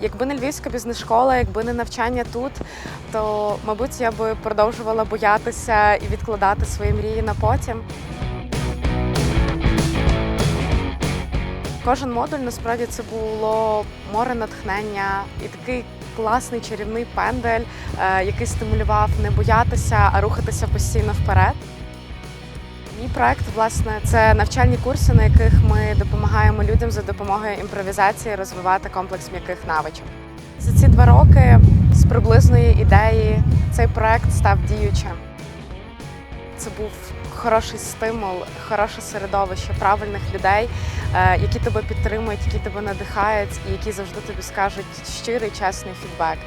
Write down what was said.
Якби не львівська бізнес-школа, якби не навчання тут, то мабуть я би продовжувала боятися і відкладати свої мрії на потім. Кожен модуль насправді це було море натхнення і такий класний чарівний пендель, е, який стимулював не боятися, а рухатися постійно вперед. Мій проект, власне, це навчальні курси, на яких ми допомагаємо людям за допомогою імпровізації розвивати комплекс м'яких навичок. За ці два роки з приблизної ідеї цей проект став діючим. Це був хороший стимул, хороше середовище правильних людей, е, які тебе підтримують, які тебе надихають і які завжди тобі скажуть щирий, чесний фідбек.